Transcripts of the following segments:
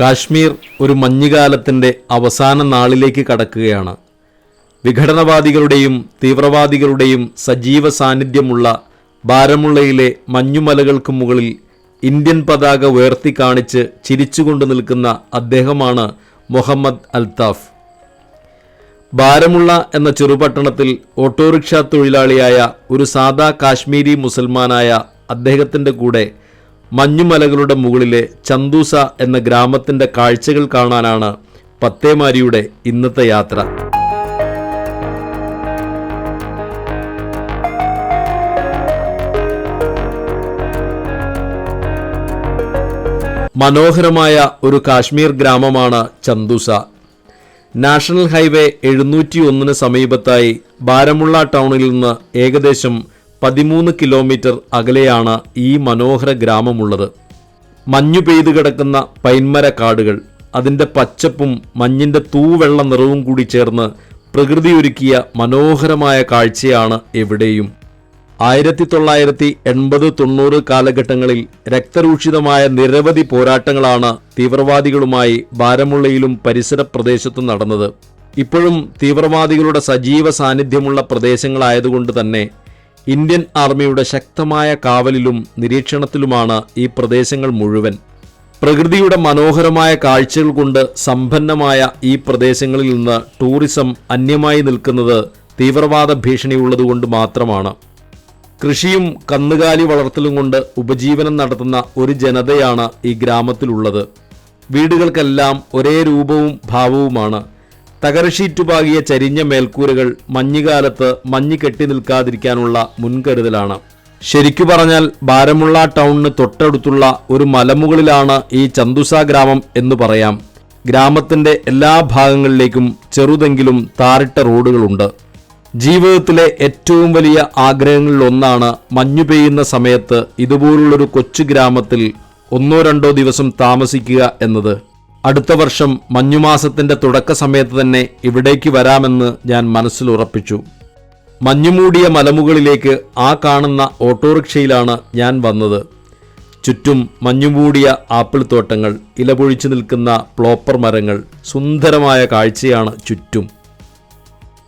കാശ്മീർ ഒരു മഞ്ഞുകാലത്തിന്റെ അവസാന നാളിലേക്ക് കടക്കുകയാണ്. വിഘടനവാദികളുടെയും തീവ്രവാദികളുടെയും സജീവ സാന്നിധ്യമുള്ള ബാരമുള്ളയിലെ മഞ്ഞുമലകൾക്ക് മുകളിൽ ഇന്ത്യൻ പതാക ഉയർത്തി കാണിച്ച് ചിരിച്ചുകൊണ്ട് നിൽക്കുന്ന അദ്ദേഹമാണ് മുഹമ്മദ് അൽത്താഫ് ബാരമുള്ള എന്ന ചെറുപട്ടണത്തിൽ ഓട്ടോറിക്ഷ തൊഴിലാളിയായ ഒരു സാദാ കാശ്മീരി മുസൽമാനായ അദ്ദേഹത്തിന്റെ കൂടെ മഞ്ഞുമലകളുടെ മുകളിലെ ചന്തൂസ എന്ന ഗ്രാമത്തിന്റെ കാഴ്ചകൾ കാണാനാണ് പത്തേമാരിയുടെ ഇന്നത്തെ യാത്ര. മനോഹരമായ ഒരു കാശ്മീർ ഗ്രാമമാണ് ചന്ദൂസ നാഷണൽ ഹൈവേ എഴുന്നൂറ്റി ഒന്നിന് സമീപത്തായി ബാരമുള്ള ടൗണിൽ നിന്ന് ഏകദേശം പതിമൂന്ന് കിലോമീറ്റർ അകലെയാണ് ഈ മനോഹര ഗ്രാമമുള്ളത്. മഞ്ഞു പെയ്തു കിടക്കുന്ന പൈൻമര കാടുകൾ അതിന്റെ പച്ചപ്പും മഞ്ഞിന്റെ തൂവെള്ള നിറവും കൂടി ചേർന്ന് പ്രകൃതിയൊരുക്കിയ മനോഹരമായ കാഴ്ചയാണ് എവിടെയും. ആയിരത്തി തൊള്ളായിരത്തി എൺപത് തൊണ്ണൂറ് കാലഘട്ടങ്ങളിൽ രക്തരൂക്ഷിതമായ നിരവധി പോരാട്ടങ്ങളാണ് തീവ്രവാദികളുമായി ബാരമുള്ളയിലും പരിസര പ്രദേശത്തും നടന്നത്. ഇപ്പോഴും തീവ്രവാദികളുടെ സജീവ സാന്നിധ്യമുള്ള പ്രദേശങ്ങളായതുകൊണ്ട് തന്നെ ഇന്ത്യൻ ആർമിയുടെ ശക്തമായ കാവലിലും നിരീക്ഷണത്തിലുമാണ് ഈ പ്രദേശങ്ങൾ മുഴുവൻ. പ്രകൃതിയുടെ മനോഹരമായ കാഴ്ചകൾ കൊണ്ട് സമ്പന്നമായ ഈ പ്രദേശങ്ങളിൽ നിന്ന് ടൂറിസം അന്യമായി നിൽക്കുന്നത് തീവ്രവാദ ഭീഷണിയുള്ളതുകൊണ്ട് മാത്രമാണ്. കൃഷിയും കന്നുകാലി വളർത്തലും കൊണ്ട് ഉപജീവനം നടത്തുന്ന ഒരു ജനതയാണ് ഈ ഗ്രാമത്തിലുള്ളത്. വീടുകൾക്കെല്ലാം ഒരേ രൂപവും ഭാവവുമാണ്. തകരഷീറ്റുപാകിയ ചരിഞ്ഞ മേൽക്കൂരകൾ മഞ്ഞുകാലത്ത് മഞ്ഞ് കെട്ടി നിൽക്കാതിരിക്കാനുള്ള മുൻകരുതലാണ്. ശരിക്കു പറഞ്ഞാൽ ബാരമുള്ള ടൗണിന് തൊട്ടടുത്തുള്ള ഒരു മലമുകളിലാണ് ഈ ചന്തുസ ഗ്രാമം എന്ന് പറയാം. ഗ്രാമത്തിന്റെ എല്ലാ ഭാഗങ്ങളിലേക്കും ചെറുതെങ്കിലും താറിട്ട റോഡുകളുണ്ട്. ജീവിതത്തിലെ ഏറ്റവും വലിയ ആഗ്രഹങ്ങളിൽ ഒന്നാണ് മഞ്ഞു പെയ്യുന്ന സമയത്ത് ഇതുപോലുള്ളൊരു കൊച്ചു ഗ്രാമത്തിൽ ഒന്നോ രണ്ടോ ദിവസം താമസിക്കുക എന്നത്. അടുത്ത വർഷം മഞ്ഞുമാസത്തിന്റെ തുടക്ക സമയത്ത് തന്നെ ഇവിടേക്ക് വരാമെന്ന് ഞാൻ മനസ്സിൽ ഉറപ്പിച്ചു. മഞ്ഞുമൂടിയ മലമുകളിലേക്ക് ആ കാണുന്ന ഓട്ടോറിക്ഷയിലാണ് ഞാൻ വന്നത്. ചുറ്റും മഞ്ഞുമൂടിയ ആപ്പിൾ തോട്ടങ്ങൾ ഇലപൊഴിച്ചു നിൽക്കുന്ന പ്ലോപ്പർ മരങ്ങൾ സുന്ദരമായ കാഴ്ചയാണ് ചുറ്റും.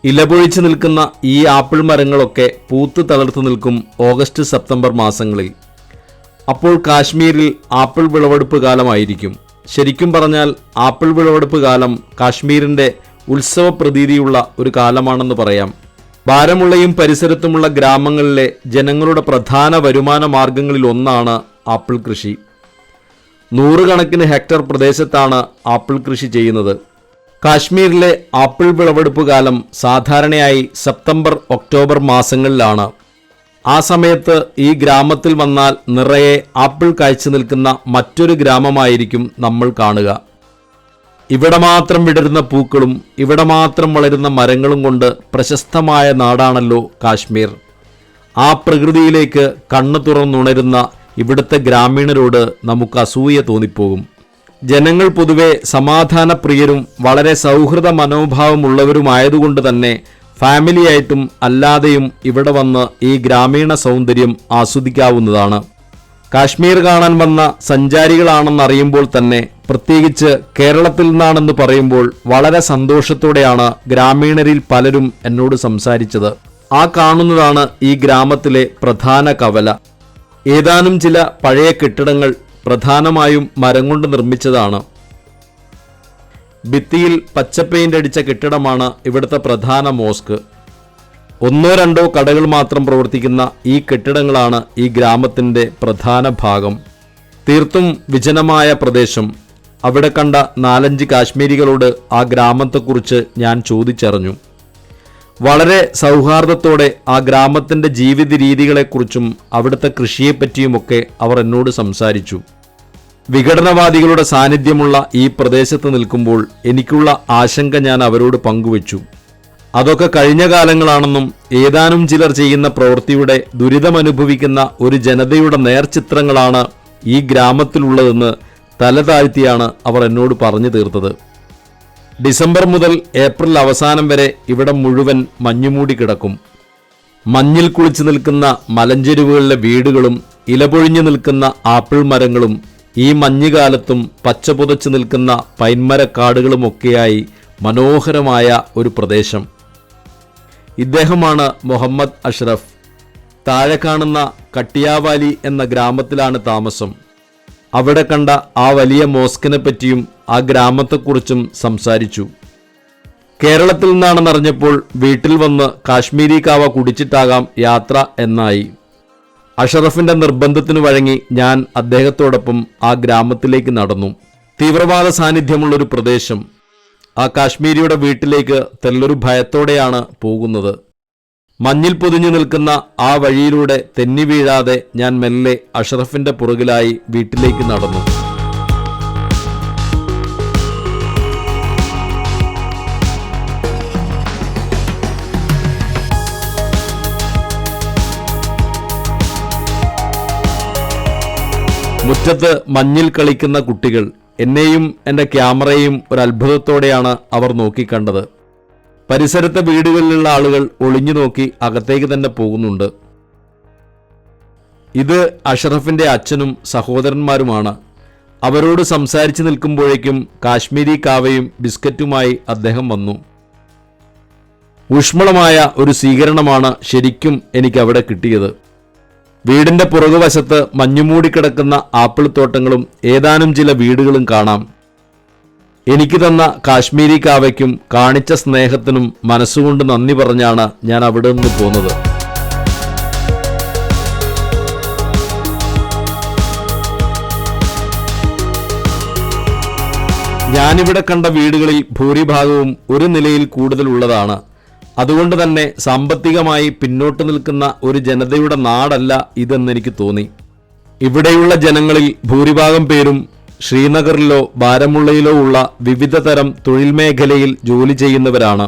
ഇലപൊഴിച്ചു നിൽക്കുന്ന ഈ ആപ്പിൾ മരങ്ങളൊക്കെ പൂത്ത് തളർത്തു നിൽക്കും ഓഗസ്റ്റ് സെപ്റ്റംബർ മാസങ്ങളിൽ. അപ്പോൾ കാശ്മീരിൽ ആപ്പിൾ വിളവെടുപ്പ് കാലമായിരിക്കും. ശരിക്കും പറഞ്ഞാൽ ആപ്പിൾ വിളവെടുപ്പ് കാലം കാശ്മീരിന്റെ ഉത്സവ പ്രതീതിയുള്ള ഒരു കാലമാണെന്ന് പറയാം. ഭാരമുള്ളയും പരിസരത്തുമുള്ള ഗ്രാമങ്ങളിലെ ജനങ്ങളുടെ പ്രധാന വരുമാന മാർഗങ്ങളിൽ ഒന്നാണ് ആപ്പിൾ കൃഷി. നൂറുകണക്കിന് ഹെക്ടർ പ്രദേശത്താണ് ആപ്പിൾ കൃഷി ചെയ്യുന്നത്. കാശ്മീരിലെ ആപ്പിൾ വിളവെടുപ്പ് കാലം സാധാരണയായി സെപ്റ്റംബർ ഒക്ടോബർ മാസങ്ങളിലാണ്. ആ സമയത്ത് ഈ ഗ്രാമത്തിൽ വന്നാൽ നിറയെ ആപ്പിൾ കാഴ്ച നിൽക്കുന്ന മറ്റൊരു ഗ്രാമമായിരിക്കും നമ്മൾ കാണുക. ഇവിടെ മാത്രം വിടരുന്ന പൂക്കളും ഇവിടെ മാത്രം വളരുന്ന മരങ്ങളും കൊണ്ട് പ്രശസ്തമായ നാടാണല്ലോ കാശ്മീർ. ആ പ്രകൃതിയിലേക്ക് കണ്ണു തുറന്നുണരുന്ന ഇവിടുത്തെ ഗ്രാമീണരോട് നമുക്ക് അസൂയ തോന്നിപ്പോകും. ജനങ്ങൾ പൊതുവെ സമാധാനപ്രിയരും വളരെ സൗഹൃദ മനോഭാവമുള്ളവരുമായതുകൊണ്ട് തന്നെ ഫാമിലിയായിട്ടും അല്ലാതെയും ഇവിടെ വന്ന് ഈ ഗ്രാമീണ സൗന്ദര്യം ആസ്വദിക്കാവുന്നതാണ്. കാശ്മീർ കാണാൻ വന്ന സഞ്ചാരികളാണെന്നറിയുമ്പോൾ തന്നെ പ്രത്യേകിച്ച് കേരളത്തിൽ നിന്നാണെന്ന് പറയുമ്പോൾ വളരെ സന്തോഷത്തോടെയാണ് ഗ്രാമീണരിൽ പലരും എന്നോട് സംസാരിച്ചത്. ആ കാണുന്നതാണ് ഈ ഗ്രാമത്തിലെ പ്രധാന കവല. ഏതാനും ചില പഴയ കെട്ടിടങ്ങൾ പ്രധാനമായും മരം കൊണ്ട് നിർമ്മിച്ചതാണ്. ഭിത്തിയിൽ പച്ച അടിച്ച കെട്ടിടമാണ് ഇവിടുത്തെ പ്രധാന മോസ്ക് ഒന്നോ രണ്ടോ കടകൾ മാത്രം പ്രവർത്തിക്കുന്ന ഈ കെട്ടിടങ്ങളാണ് ഈ ഗ്രാമത്തിന്റെ പ്രധാന ഭാഗം. തീർത്തും വിജനമായ പ്രദേശം. അവിടെ കണ്ട നാലഞ്ച് കാശ്മീരികളോട് ആ ഗ്രാമത്തെക്കുറിച്ച് ഞാൻ ചോദിച്ചറിഞ്ഞു. വളരെ സൗഹാർദ്ദത്തോടെ ആ ഗ്രാമത്തിന്റെ ജീവിത രീതികളെക്കുറിച്ചും അവിടുത്തെ കൃഷിയെപ്പറ്റിയുമൊക്കെ അവർ എന്നോട് സംസാരിച്ചു. വിഘടനവാദികളുടെ സാന്നിധ്യമുള്ള ഈ പ്രദേശത്ത് നിൽക്കുമ്പോൾ എനിക്കുള്ള ആശങ്ക ഞാൻ അവരോട് പങ്കുവച്ചു. അതൊക്കെ കഴിഞ്ഞ കാലങ്ങളാണെന്നും ഏതാനും ചിലർ ചെയ്യുന്ന പ്രവൃത്തിയുടെ ദുരിതമനുഭവിക്കുന്ന ഒരു ജനതയുടെ നേർചിത്രങ്ങളാണ് ഈ ഗ്രാമത്തിലുള്ളതെന്ന് തല താഴ്ത്തിയാണ് അവർ എന്നോട് പറഞ്ഞു തീർത്തത്. ഡിസംബർ മുതൽ ഏപ്രിൽ അവസാനം വരെ ഇവിടെ മുഴുവൻ മഞ്ഞുമൂടി കിടക്കും. മഞ്ഞിൽ കുളിച്ചു നിൽക്കുന്ന മലഞ്ചെരുവുകളിലെ വീടുകളും ഇലപൊഴിഞ്ഞു നിൽക്കുന്ന ആപ്പിൾ മരങ്ങളും ഈ മഞ്ഞുകാലത്തും പച്ച പുതച്ചു നിൽക്കുന്ന പൈന്മരക്കാടുകളുമൊക്കെയായി മനോഹരമായ ഒരു പ്രദേശം. ഇദ്ദേഹമാണ് മുഹമ്മദ് അഷ്റഫ്. താഴെ കാണുന്ന കട്ടിയാവാലി എന്ന ഗ്രാമത്തിലാണ് താമസം. അവിടെ കണ്ട ആ വലിയ മോസ്കിനെ പറ്റിയും ആ ഗ്രാമത്തെക്കുറിച്ചും സംസാരിച്ചു. കേരളത്തിൽ നിന്നാണെന്നറിഞ്ഞപ്പോൾ വീട്ടിൽ വന്ന് കാശ്മീരി കാവ കുടിച്ചിട്ടാകാം യാത്ര എന്നായി. അഷറഫിന്റെ നിർബന്ധത്തിന് വഴങ്ങി ഞാൻ അദ്ദേഹത്തോടൊപ്പം ആ ഗ്രാമത്തിലേക്ക് നടന്നു. തീവ്രവാദ സാന്നിധ്യമുള്ളൊരു പ്രദേശം. ആ കാശ്മീരിയുടെ വീട്ടിലേക്ക് തെല്ലൊരു ഭയത്തോടെയാണ് പോകുന്നത്. മഞ്ഞിൽ പൊതിഞ്ഞു നിൽക്കുന്ന ആ വഴിയിലൂടെ തെന്നി വീഴാതെ ഞാൻ മെല്ലെ അഷറഫിന്റെ പുറകിലായി വീട്ടിലേക്ക് നടന്നു. മുറ്റത്ത് മഞ്ഞിൽ കളിക്കുന്ന കുട്ടികൾ എന്നെയും എന്റെ ക്യാമറയും ഒരു അത്ഭുതത്തോടെയാണ് അവർ നോക്കിക്കണ്ടത്. പരിസരത്തെ വീടുകളിലുള്ള ആളുകൾ ഒളിഞ്ഞു നോക്കി അകത്തേക്ക് തന്നെ പോകുന്നുണ്ട്. ഇത് അഷറഫിന്റെ അച്ഛനും സഹോദരന്മാരുമാണ്. അവരോട് സംസാരിച്ചു നിൽക്കുമ്പോഴേക്കും കാശ്മീരി കാവയും ബിസ്ക്കറ്റുമായി അദ്ദേഹം വന്നു. ഊഷ്മളമായ ഒരു സ്വീകരണമാണ് ശരിക്കും എനിക്ക് അവിടെ കിട്ടിയത്. വീടിന്റെ പുറകുവശത്ത് മഞ്ഞുമൂടിക്കിടക്കുന്ന ആപ്പിൾ തോട്ടങ്ങളും ഏതാനും ചില വീടുകളും കാണാം. എനിക്ക് തന്ന കാശ്മീരി കാവയ്ക്കും കാണിച്ച സ്നേഹത്തിനും മനസ്സുകൊണ്ട് നന്ദി പറഞ്ഞാണ് ഞാൻ അവിടെ നിന്ന് പോന്നത്. ഞാനിവിടെ കണ്ട വീടുകളിൽ ഭൂരിഭാഗവും ഒരു നിലയിൽ കൂടുതലുള്ളതാണ്. അതുകൊണ്ട് തന്നെ സാമ്പത്തികമായി പിന്നോട്ട് നിൽക്കുന്ന ഒരു ജനതയുടെ നാടല്ല ഇതെന്ന് എനിക്ക് തോന്നി. ഇവിടെയുള്ള ജനങ്ങളിൽ ഭൂരിഭാഗം പേരും ശ്രീനഗറിലോ ബാരമുള്ളയിലോ ഉള്ള വിവിധ തരം തൊഴിൽ മേഖലയിൽ ജോലി ചെയ്യുന്നവരാണ്.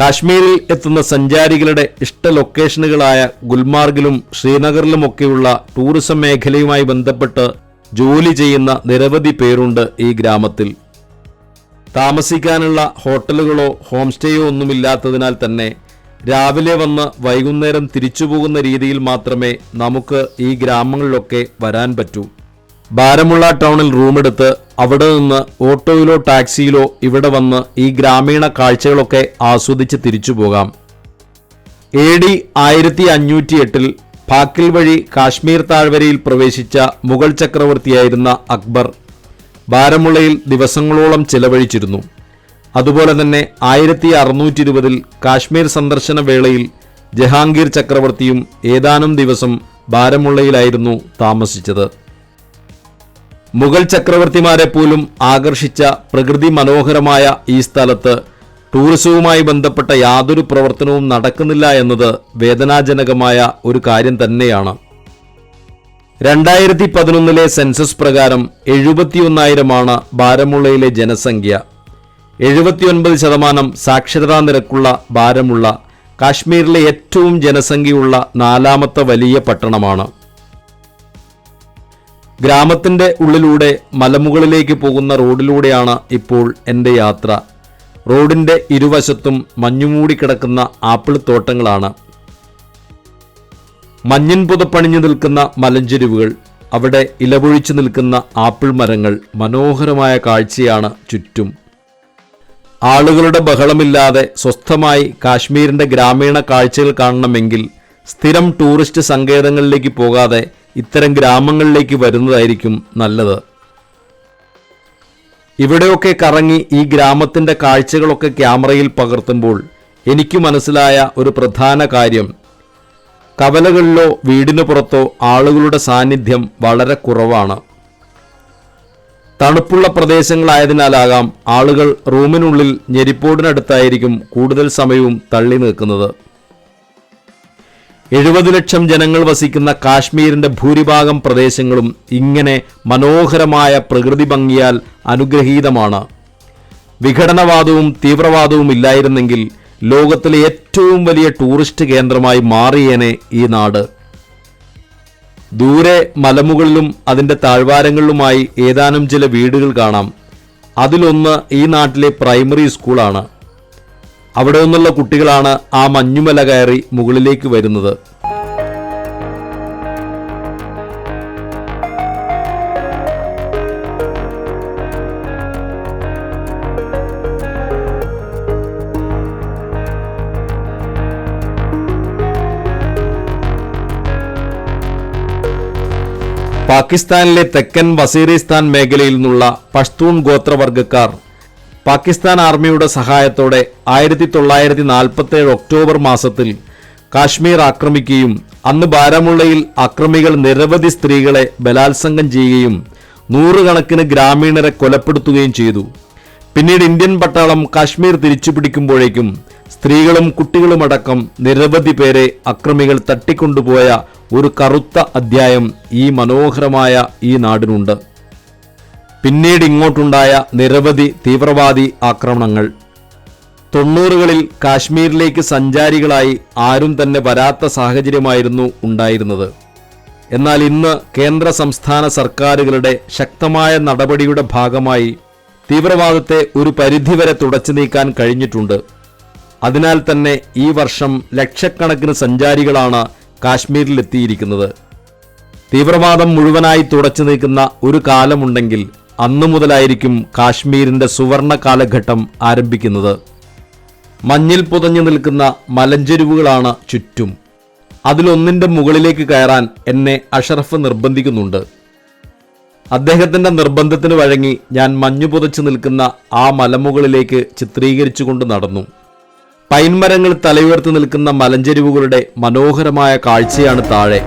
കാശ്മീരിൽ എത്തുന്ന സഞ്ചാരികളുടെ ഇഷ്ട ലൊക്കേഷനുകളായ ഗുൽമാർഗിലും ശ്രീനഗറിലുമൊക്കെയുള്ള ടൂറിസം മേഖലയുമായി ബന്ധപ്പെട്ട് ജോലി ചെയ്യുന്ന നിരവധി പേരുണ്ട് ഈ ഗ്രാമത്തിൽ. താമസിക്കാനുള്ള ഹോട്ടലുകളോ ഹോം സ്റ്റേയോ ഒന്നുമില്ലാത്തതിനാൽ തന്നെ രാവിലെ വന്ന് വൈകുന്നേരം തിരിച്ചു പോകുന്ന രീതിയിൽ മാത്രമേ നമുക്ക് ഈ ഗ്രാമങ്ങളിലൊക്കെ വരാൻ പറ്റൂ. ബാരമുള്ള ടൗണിൽ റൂമെടുത്ത് അവിടെ നിന്ന് ഓട്ടോയിലോ ടാക്സിയിലോ ഇവിടെ വന്ന് ഈ ഗ്രാമീണ കാഴ്ചകളൊക്കെ ആസ്വദിച്ച് തിരിച്ചു പോകാം. എ ഡി ആയിരത്തി അഞ്ഞൂറ്റി എട്ടിൽ ഫാക്കിൽ വഴി കാശ്മീർ താഴ്വരയിൽ പ്രവേശിച്ച മുഗൾ ചക്രവർത്തിയായിരുന്ന അക്ബർ ബാരമുള്ളയിൽ ദിവസങ്ങളോളം ചെലവഴിച്ചിരുന്നു. അതുപോലെ തന്നെ ആയിരത്തി അറുന്നൂറ്റി ഇരുപതിൽ കാശ്മീർ സന്ദർശന വേളയിൽ ജഹാംഗീർ ചക്രവർത്തിയും ഏതാനും ദിവസം ബാരമുള്ളയിലായിരുന്നു താമസിച്ചത്. മുഗൾ ചക്രവർത്തിമാരെ പോലും ആകർഷിച്ച പ്രകൃതി മനോഹരമായ ഈ സ്ഥലത്ത് ടൂറിസവുമായി ബന്ധപ്പെട്ട യാതൊരു പ്രവർത്തനവും നടക്കുന്നില്ല എന്നത് വേദനാജനകമായ ഒരു കാര്യം തന്നെയാണ്. രണ്ടായിരത്തി പതിനൊന്നിലെ സെൻസസ് പ്രകാരം എഴുപത്തിയൊന്നായിരമാണ് ബാരമുള്ളയിലെ ജനസംഖ്യ. എഴുപത്തിയൊൻപത് ശതമാനം സാക്ഷരതാ നിരക്കുള്ള ബാരമുള്ള കാശ്മീരിലെ ഏറ്റവും ജനസംഖ്യയുള്ള നാലാമത്തെ വലിയ പട്ടണമാണ്. ഗ്രാമത്തിന്റെ ഉള്ളിലൂടെ മലമുകളിലേക്ക് പോകുന്ന റോഡിലൂടെയാണ് ഇപ്പോൾ എന്റെ യാത്ര. റോഡിന്റെ ഇരുവശത്തും മഞ്ഞുമൂടി കിടക്കുന്ന ആപ്പിൾ തോട്ടങ്ങളാണ്. മഞ്ഞിൻ പുതപ്പണിഞ്ഞു നിൽക്കുന്ന മലഞ്ചെരുവുകൾ അവിടെ ഇലപൊഴിച്ചു നിൽക്കുന്ന ആപ്പിൾ മരങ്ങൾ മനോഹരമായ കാഴ്ചയാണ് ചുറ്റും. ആളുകളുടെ ബഹളമില്ലാതെ സ്വസ്ഥമായി കാശ്മീരിന്റെ ഗ്രാമീണ കാഴ്ചകൾ കാണണമെങ്കിൽ സ്ഥിരം ടൂറിസ്റ്റ് സങ്കേതങ്ങളിലേക്ക് പോകാതെ ഇത്തരം ഗ്രാമങ്ങളിലേക്ക് വരുന്നതായിരിക്കും നല്ലത്. ഇവിടെയൊക്കെ കറങ്ങി ഈ ഗ്രാമത്തിന്റെ കാഴ്ചകളൊക്കെ ക്യാമറയിൽ പകർത്തുമ്പോൾ എനിക്ക് മനസ്സിലായ ഒരു പ്രധാന കാര്യം കവലകളിലോ വീടിനു പുറത്തോ ആളുകളുടെ സാന്നിധ്യം വളരെ കുറവാണ്. തണുപ്പുള്ള പ്രദേശങ്ങളായതിനാലാകാം ആളുകൾ റൂമിനുള്ളിൽ ഞെരിപ്പോടിനടുത്തായിരിക്കും കൂടുതൽ സമയവും തള്ളി നിൽക്കുന്നത്. എഴുപത് ലക്ഷം ജനങ്ങൾ വസിക്കുന്ന കാശ്മീരിന്റെ ഭൂരിഭാഗം പ്രദേശങ്ങളും ഇങ്ങനെ മനോഹരമായ പ്രകൃതി ഭംഗിയാൽ അനുഗ്രഹീതമാണ്. വിഘടനവാദവും തീവ്രവാദവും ഇല്ലായിരുന്നെങ്കിൽ ലോകത്തിലെ ഏറ്റവും വലിയ ടൂറിസ്റ്റ് കേന്ദ്രമായി മാറിയേനെ ഈ നാട്. ദൂരെ മലമുകളിലും അതിന്റെ താഴ്വാരങ്ങളിലുമായി ഏതാനും ചില വീടുകൾ കാണാം. അതിലൊന്ന് ഈ നാട്ടിലെ പ്രൈമറി സ്കൂളാണ്. അവിടെ നിന്നുള്ള കുട്ടികളാണ് ആ മഞ്ഞുമല കയറി മുകളിലേക്ക് വരുന്നത്. പാകിസ്ഥാനിലെ തെക്കൻ വസീറിസ്ഥാൻ മേഖലയിൽ നിന്നുള്ള പഷ്തൂൺ ഗോത്രവർഗക്കാർ പാകിസ്ഥാൻ ആർമിയുടെ സഹായത്തോടെ ആയിരത്തി തൊള്ളായിരത്തി നാൽപ്പത്തേഴ് ഒക്ടോബർ മാസത്തിൽ കാശ്മീർ ആക്രമിക്കുകയും അന്ന് ബാരാമുള്ളയിൽ അക്രമികൾ നിരവധി സ്ത്രീകളെ ബലാത്സംഗം ചെയ്യുകയും നൂറുകണക്കിന് ഗ്രാമീണരെ കൊലപ്പെടുത്തുകയും ചെയ്തു. പിന്നീട് ഇന്ത്യൻ പട്ടാളം കാശ്മീർ തിരിച്ചുപിടിക്കുമ്പോഴേക്കും സ്ത്രീകളും കുട്ടികളുമടക്കം നിരവധി പേരെ അക്രമികൾ തട്ടിക്കൊണ്ടുപോയ ഒരു കറുത്ത അധ്യായം ഈ മനോഹരമായ ഈ നാടിനുണ്ട്. പിന്നീട് ഇങ്ങോട്ടുണ്ടായ നിരവധി തീവ്രവാദി ആക്രമണങ്ങൾ. തൊണ്ണൂറുകളിൽ കാശ്മീരിലേക്ക് സഞ്ചാരികളായി ആരും തന്നെ വരാത്ത സാഹചര്യമായിരുന്നു ഉണ്ടായിരുന്നത്. എന്നാൽ ഇന്ന് കേന്ദ്ര സംസ്ഥാന സർക്കാരുകളുടെ ശക്തമായ നടപടിയുടെ ഭാഗമായി തീവ്രവാദത്തെ ഒരു പരിധിവരെ തുടച്ചു നീക്കാൻ കഴിഞ്ഞിട്ടുണ്ട്. അതിനാൽ തന്നെ ഈ വർഷം ലക്ഷക്കണക്കിന് സഞ്ചാരികളാണ് കാശ്മീരിലെത്തിയിരിക്കുന്നത്. തീവ്രവാദം മുഴുവനായി തുടച്ചു നീക്കുന്ന ഒരു കാലമുണ്ടെങ്കിൽ അന്നു മുതലായിരിക്കും കാശ്മീരിന്റെ സുവർണ കാലഘട്ടം ആരംഭിക്കുന്നത്. മഞ്ഞിൽ പുതഞ്ഞു നിൽക്കുന്ന മലഞ്ചെരുവുകളാണ് ചുറ്റും. അതിലൊന്നിന്റെ മുകളിലേക്ക് കയറാൻ എന്നെ അഷറഫ് നിർബന്ധിക്കുന്നുണ്ട്. അദ്ദേഹത്തിന്റെ നിർബന്ധത്തിന് വഴങ്ങി ഞാൻ മഞ്ഞു പുതച്ചു നിൽക്കുന്ന ആ മലമുകളിലേക്ക് ചിത്രീകരിച്ചുകൊണ്ട് നടന്നു. പൈൻമരങ്ങൾ തലയുയർത്തി നിൽക്കുന്ന മലഞ്ചെരുവുകളുടെ മനോഹരമായ കാഴ്ചയാണ് താഴെ.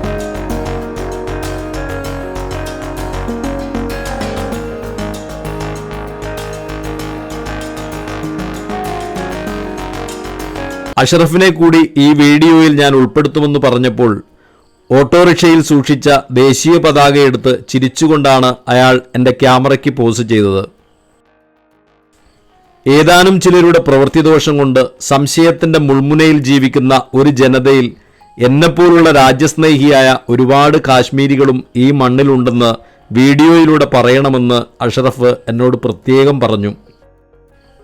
അഷറഫിനെ കൂടി ഈ വീഡിയോയിൽ ഞാൻ ഉൾപ്പെടുത്തുമെന്ന് പറഞ്ഞപ്പോൾ ഓട്ടോറിക്ഷയിൽ സൂക്ഷിച്ച ദേശീയ പതാകയെടുത്ത് ചിരിച്ചുകൊണ്ടാണ് അയാൾ എന്റെ ക്യാമറയ്ക്ക് പോസ് ചെയ്തത്. ഏതാനും ചിലരുടെ പ്രവൃത്തിദോഷം കൊണ്ട് സംശയത്തിന്റെ മുൾമുനയിൽ ജീവിക്കുന്ന ഒരു ജനതയിൽ എന്നെപ്പോലുള്ള രാജ്യസ്നേഹിയായ ഒരുപാട് കാശ്മീരികളും ഈ മണ്ണിലുണ്ടെന്ന് വീഡിയോയിലൂടെ പറയണമെന്ന് അഷറഫ് എന്നോട് പ്രത്യേകം പറഞ്ഞു.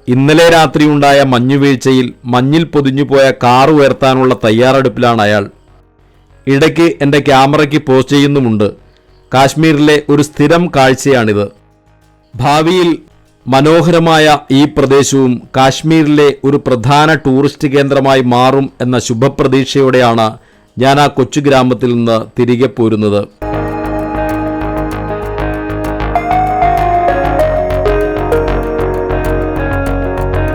ഇന്നലെ രാത്രിയുണ്ടായ മഞ്ഞുവീഴ്ചയിൽ മഞ്ഞിൽ പൊതിഞ്ഞുപോയ കാർ ഉയർത്താനുള്ള തയ്യാറെടുപ്പിലാണ് അയാൾ. ഇടയ്ക്ക് എന്റെ ക്യാമറയ്ക്ക് പോസ്റ്റ് ചെയ്യുന്നുമുണ്ട്. കാശ്മീരിലെ ഒരു സ്ഥിരം കാഴ്ചയാണിത്. ഭാവിയിൽ മനോഹരമായ ഈ പ്രദേശവും കാശ്മീരിലെ ഒരു പ്രധാന ടൂറിസ്റ്റ് കേന്ദ്രമായി മാറും എന്ന ശുഭപ്രതീക്ഷയോടെയാണ് ഞാൻ ആ കൊച്ചു ഗ്രാമത്തിൽ നിന്ന് തിരികെ പോരുന്നത്.